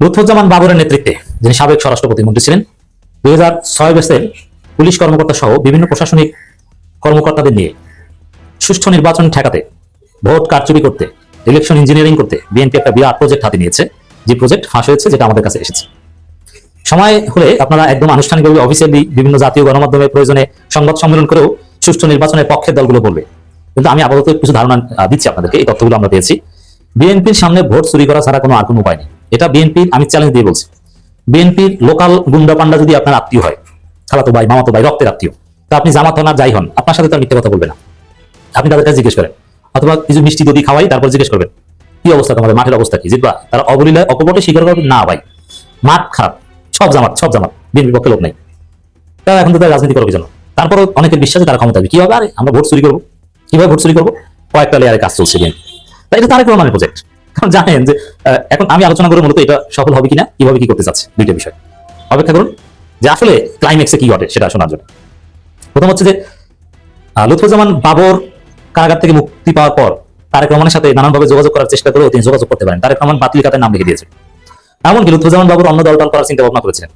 লুৎফুজ্জামান বাবরের নেতৃত্বে যিনি সাবেক স্বরাষ্ট্র প্রতিমন্ত্রী ছিলেন, দুই হাজার ছয় ব্যাচের পুলিশ কর্মকর্তা সহ বিভিন্ন প্রশাসনিক কর্মকর্তাদের নিয়ে সুষ্ঠু নির্বাচন ঠেকাতে, ভোট কারচুপি করতে, ইলেকশন ইঞ্জিনিয়ারিং করতে বিএনপি একটা বিরাট প্রজেক্ট হাতে নিয়েছে, যে প্রজেক্ট ফাঁস হয়েছে, যেটা আমাদের কাছে এসেছে। সময় হলে আপনারা একদম আনুষ্ঠানিকভাবে অফিসিয়ালি বিভিন্ন জাতীয় গণমাধ্যমের প্রয়োজনে সংবাদ সম্মেলন করেও সুষ্ঠু নির্বাচনের পক্ষের দলগুলো বলবে। কিন্তু আমি আপাতত কিছু ধারণা দিচ্ছি আপনাদেরকে, এই তথ্যগুলো আমরা পেয়েছি। বিএনপির সামনে ভোট চুরি করা ছাড়া কোনো আর কোনো উপায় নেই। এটা বিএনপির, আমি চ্যালেঞ্জ দিয়ে বলছি। বিএনপির লোকাল গুন্ডা পান্ডা যদি আপনার আত্মীয় হয়, খালাতো ভাই, মামাতো ভাই, রক্তের আত্মীয়, তা আপনি জামাত আর যাই হন, আপনার সাথে তার মিথ্যে কথা বলবে না। আপনি তাদের কাছে জিজ্ঞেস করেন, অথবা কিছু মিষ্টি যদি খাওয়াই, তারপর জিজ্ঞেস করবেন, কি অবস্থা তোমাদের, মাঠের অবস্থা কি? জিতবা? তারা অবলীলায়, অকপটে স্বীকার করবে, না ভাই। মাঠ খারাপ, সব জামাত সব জামাত, বিএনপির পক্ষে লোক নেই। তারা এখন তো তারা রাজনীতি করবে জন্য তারপরও অনেকের বিশ্বাসে তারা ক্ষমতা হবে? কীভাবে আরে, আমরা ভোট চুরি করব। কীভাবে ভোট চুরি করব? কয়েকটা লেয়ারে কাজ চলছে বিএনপি। তাই এটা তারেক রহমানের প্রজেক্ট কারণ জানেন যে এখন আমি আলোচনা করে মূলত এটা সফল হবে কিনা, কীভাবে কি করতে চাচ্ছে, দুইটা বিষয়। অপেক্ষা করুন যে আসলে ক্লাইম্যাক্সে কি ঘটে সেটা শোনার জন্য। প্রথম হচ্ছে যে লুৎফুজ্জামান বাবর কারাগার থেকে মুক্তি পাওয়ার পর তারেক রহমানের সাথে নানানভাবে যোগাযোগ করার চেষ্টা করেও তিনি যোগাযোগ করতে পারেন। তারেক রহমান বাতিল খাতায় নাম লিখে দিয়েছে এমনকি লুৎফুজ্জামান বাবুর অন্য দলটল করার চিন্তা ভাবনা করেছিলেন।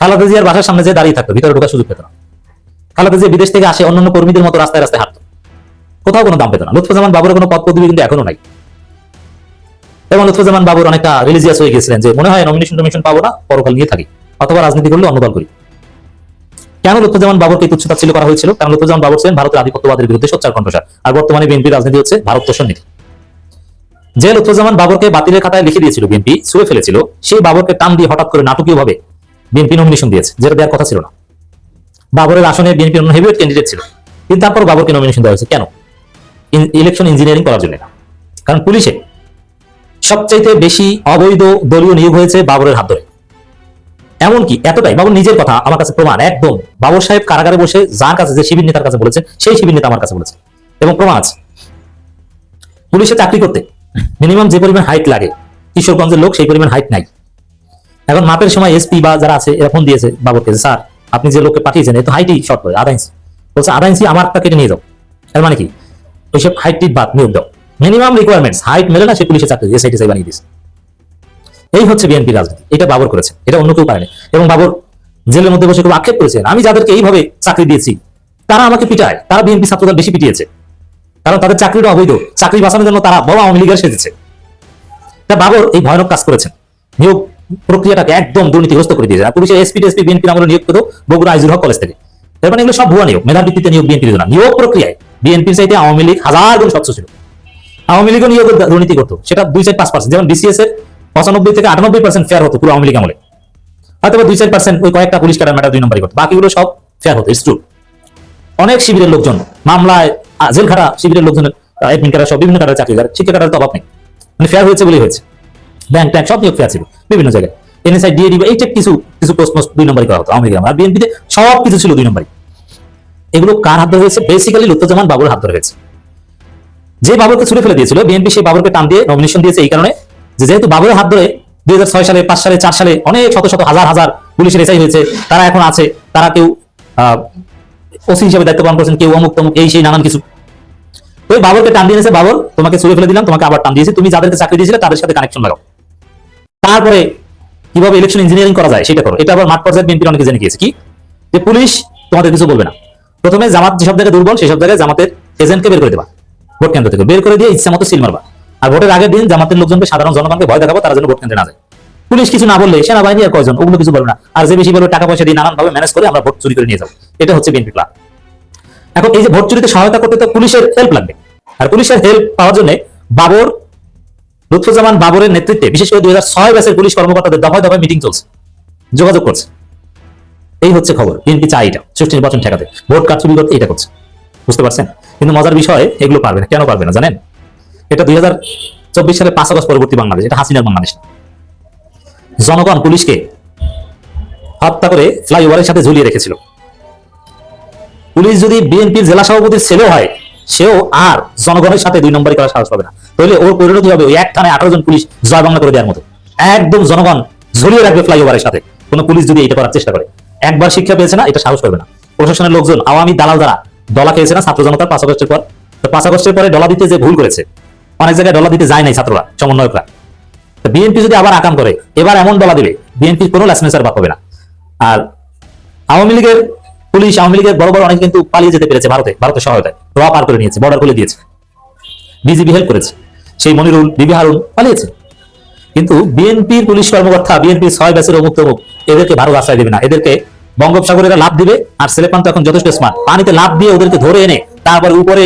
খালেদা জিয়ার বাসার সামনে যে দাঁড়িয়ে থাকতো, ভিতরে ঢোকার সুযোগ পেত না। খালেদা জিয়া বিদেশ থেকে আসে অন্যান্য কর্মীদের মতো রাস্তায় রাস্তায় হাঁটতো। কোথাও কোনো দাম পেত না। লুৎফুজ্জামান বাবুর কোনো পদ পদবি কিন্তু এখনও নাই। এবং লুৎফুজ্জামান বাবুর অনেকটা রিলিজিয়াস হয়ে গেছিলেন যে মনে হয় নমিনেশন টমিনেশন পাবো না, পরকাল নিয়ে থাকি। অথবা রাজনীতি করলে অন্য দল করি। কেন লুৎফুজ্জামান বাবরকে তুচ্ছতা ছিল করা হয়েছিল? কারণ লুৎফুজ্জামান বাবর ছিলেন ভারতের আধিপত্যবাদের বিরুদ্ধে সোচ্চার কণ্ঠস্বর আর বর্তমানে বিএনপি রাজনীতি হচ্ছে ভারত তোষণ নীতি। যে লুৎফুজ্জামান বাবরকে বাতিলের খাতায় লিখে দিয়েছিল বিএনপি ছুঁয়ে ফেলেছিল, সেই বাবরকে টান দিয়ে হঠাৎ করে নাটকীয় ভাবে বিএনপি নমিনেশন দিয়েছে, যেটা দেওয়ার কথা ছিল না। বাবরের আসনে বিএনপি অন্য হেভিওয়েট ক্যান্ডিডেট ছিল। কিন্তু তারপর বাবরকে নমিনেশন দেওয়া হয়েছে। কেন? ইলেকশন ইঞ্জিনিয়ারিং করার জন্য না। কারণ পুলিশে সবচাইতে বেশি অবৈধ দলীয় নিয়োগ হয়েছে বাবরের হাত ধরে। এমনকি এতটাই, বাবুর নিজের কথা আমার কাছে প্রমাণ, একদম। বাবর সাহেব কারাগারে বসে যার কাছে, যে শিবির নেতার কাছে বলেছে, সেই শিবির নেতা আমার কাছে বলেছে। এবং প্রমাণ আছে। পুলিশে চাকরি করতে মিনিমাম যে পরিমাণ হাইট লাগে, কিশোরগঞ্জের লোক সেই পরিমাণ হাইট নাই। এখন মাপের সময় এসপি বা যারা আছে, এরা ফোন দিয়েছে বাবরকে স্যার, আপনি যে লোককে পাঠিয়েছেন এ তো হাইটই শর্ট করে, আধা ইঞ্চি বলছে, আধা ইঞ্চি আমারটা কেটে নিয়ে যাও। এর মানে কি? ওইসব হাইট টিট বাদ নিয়োগ দাও। মিনিমাম রিকোয়ারমেন্টস হাইট মেলে না, সে পুলিশে চাকরি এসআইটি সাই বানিয়ে দিয়েছে। এই হচ্ছে বিএনপি রাজনীতি। এটা বাবর করেছে। এটা অন্য কেউ পারেনি। এবং বাবর জেলের মধ্যে বসে খুব আক্ষেপ করেছেন। আমি যাদেরকে এইভাবে চাকরি দিয়েছি, তারা আমাকে পিটায়। তারা বিএনপি ছাত্রদল বেশি পিটিয়েছে। কারণ তাদের চাকরিটা অবৈধ। চাকরি বাঁচানোর জন্য তারা বড় আওয়ামী লীগের সেজেছে। তা বাবর এই ভয়ানক কাজ করেছেন। নিয়োগ প্রক্রিয়াটাকে একদম দুর্নীতিগ্রস্ত করে দিয়েছে পুলিশের এসপি টেসপি বিএনপি আমলে নিয়োগ পেত বগুড়া আইজুল হক কলেজ থেকে। এর মানে এগুলো সব ভুয়া নিয়োগ। মেধার ভিত্তিতে নিয়োগ বিএনপির না নিয়োগ। প্রক্রিয়ায় বিএনপির চাইতে আওয়ামী লীগ হাজার গুণ স্বচ্ছ ছিল। আওয়ামী লীগও নিয়োগ দুর্নীতি করতো। সেটা দুই চার পাঁচ পার্সেন্ট যেমন বিসিএস এর পঁচানব্বই থেকে আটানব্বই পার্সেন্ট ফেয়ার হতো পুরো আওয়ামী লীগ আমলে। হয়তো দুই চার পার্সেন্ট ওই কয়েকটা পুলিশ কাটার ম্যাটার দুই নম্বরই করতো। বাকিগুলো সব ফেয়ার হতো ইটস ট্রু অনেক শিবিরের লোকজন মামলায় আহ, জেল খাটা শিবিরের লোকজনের এডমিন কাটার সব বিভিন্ন কাটার চাকরি করে। শিক্ষা কাটার তো অভাব নেই। মানে ফেয়ার হয়েছে বলেই হয়েছে। ব্যাংক ট্যাঙ্ক সব নিয়োগ ফেয়ার ছিল বিভিন্ন জায়গায়। এনএসআই ডিএডি এইটা কিছু কিছু পোস্ট মোস্ট দুই নম্বরই করা হতো আওয়ামী লীগ আর বিএনপিতে সব কিছু ছিল দুই নম্বরই। এগুলো কার হাত ধরে হয়েছে? বেসিক্যালি লুত্তজামান বাবুর হাত ধরে হয়েছে। যে বাবরকে ছুড়ে ফেলে দিয়েছিল বিএনপি সেই বাবরকে টান দিয়ে নমিনেশন দিয়েছে এই কারণে যেহেতু বাবরের হাত ধরে দুই হাজার ছয় সালে, পাঁচ সালে, চার সালে অনেক শত শত হাজার হাজার পুলিশের এসআই হয়েছে, তারা এখন আছে, তারা কেউ ওসি হিসেবে দায়িত্ব পালন করছেন, কেউ অমুক তমুক, এই সেই নানান কিছু। ওই বাবরকে টান দিয়েছে বাবর, তোমাকে ছুড়ে ফেলে দিলাম, তোমাকে আবার টান দিয়েছি, তুমি যাদেরকে চাকরি দিয়েছিলে তাদের সাথে কানেকশন লাগাও। তারপরে কীভাবে ইলেকশন ইঞ্জিনিয়ারিং করা যায় সেটা করো। এটা আবার মাঠ পর্যায়ে বিএনপির অনেকে জেনে গিয়েছে কি? যে পুলিশ তোমাদের কিছু বলবে না। প্রথমে জামাত যেসব জায়গায় দুর্বল, সেসব জায়গায় জামাতের এজেন্টকে বের করে দেবা। ভোট কেন্দ্র থেকে। বের করে দিয়ে ইচ্ছা মতো সিল মারবা। আর ভোটের আগের দিন জামাতের লোকজনকে সাধারণ জনগণকে ভয় দেখাবো, তারা যেন ভোট কেন্দ্রে না যায়। পুলিশ কিছু না বললে সেনাবাহিনী আর কয়জন, ওগুলো কিছু বলবে না। আর যে বেশি বলবে টাকা পয়সা দিয়ে নানান ভাবে ম্যানেজ করে আমরা ভোট চুরি করে নিয়ে যাব। এটা হচ্ছে বিএনপি প্ল্যান এখন এই যে ভোট চুরিতে সহায়তা করতে তো পুলিশের হেল্প লাগবে। আর পুলিশের হেল্প পাওয়ার জন্য বাবর, লুৎফুজ্জামান বাবরের নেতৃত্বে, বিশেষ করে দুই হাজার ছয় ব্যাচের পুলিশ কর্মকর্তাদের দফায় দফায় মিটিং চলছে। যোগাযোগ করছে। এই হচ্ছে খবর। বিএনপি চাই এটা। সুষ্ঠু নির্বাচন ঠেকাতে। ভোট কারচুপি করতে এটা করছে। বুঝতে পারছেন? কিন্তু মজার বিষয়, এগুলো পারবে না। কেন পারবে না, জানেন? এটা দুই হাজার চব্বিশ সালে পাঁচ আগস্ট পরবর্তী বাংলাদেশ। এটা হাসিনার বাংলাদেশ জনগণ পুলিশকে হত্যা করে ফ্লাইওভারের সাথে ঝুলিয়ে রেখেছিল। পুলিশ যদি বিএনপির জেলা সভাপতির ছেলেও হয়, সেও আর জনগণের সাথে দুই নম্বরই করার সাহস পাবে না। তাহলে ওর পরিণতি হবে ওই এক থানায় আঠারো জন পুলিশ জয় বাংলা করে দেওয়ার মতো। একদম জনগণ ঝুলিয়ে রাখবে ফ্লাইওভারের সাথে। কোনো পুলিশ যদি এটা করার চেষ্টা করে, একবার শিক্ষা পেয়েছে না, এটা সাহস করবে না। প্রশাসনের লোকজন, আওয়ামী দালাল দ্বারা ডলা খেয়েছে না ছাত্র জনতার পাঁচ আগস্টের পর? তো পাঁচ আগস্টের পরে ডলা দিতে যে ভুল করেছে, অনেক জায়গায় ডলা দিতে যায় নাই ছাত্ররা, সমন্বয়করা। বিএনপি যদি আবার আকাম করে, এবার এমন বলা দিবে বিএনপি কোনো লাইসেন্সার বা হবে না। আর আওয়ামী লীগের পুলিশ, আওয়ামী লীগের বড় বড় অনেক কিন্তু পালিয়ে যেতে পেরেছে ভারতে, ভারতের সহায়তায়। র পার করে নিয়েছে বর্ডার খুলে দিয়েছে। বিজিবি হেল্প করেছে। সেই মনিরুল, বিবি হারুন পালিয়েছে। কিন্তু বিএনপির পুলিশ কর্মকর্তা বিএনপির ছয় ব্যাচের অমুক তমুক এদেরকে ভারত আশ্রয় দেবে না। এদেরকে বঙ্গোপসাগরেরা লাভ দিবে আর ছেলেপান তো এখন যথেষ্ট স্মার্ট পানিতে লাভ দিয়ে ওদেরকে ধরে এনে তারপরে উপরে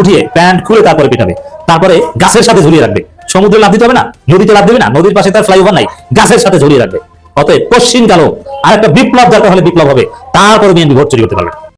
উঠিয়ে প্যান্ট খুলে তারপরে পিটাবে। তারপরে গাছের সাথে ঝুলিয়ে রাখবে। সমুদ্রে লাভ দিতে হবে না, নদীতে লাভ দেবে না, নদীর পাশে তার ফ্লাইওভার নাই, গাছের সাথে ঝুলিয়ে রাখবে। অতএব পশ্চিম কালো আর একটা বিপ্লব দরকার হলে বিপ্লব হবে, তারপরে বিএনপি ভোট চুরি করতে পারবে।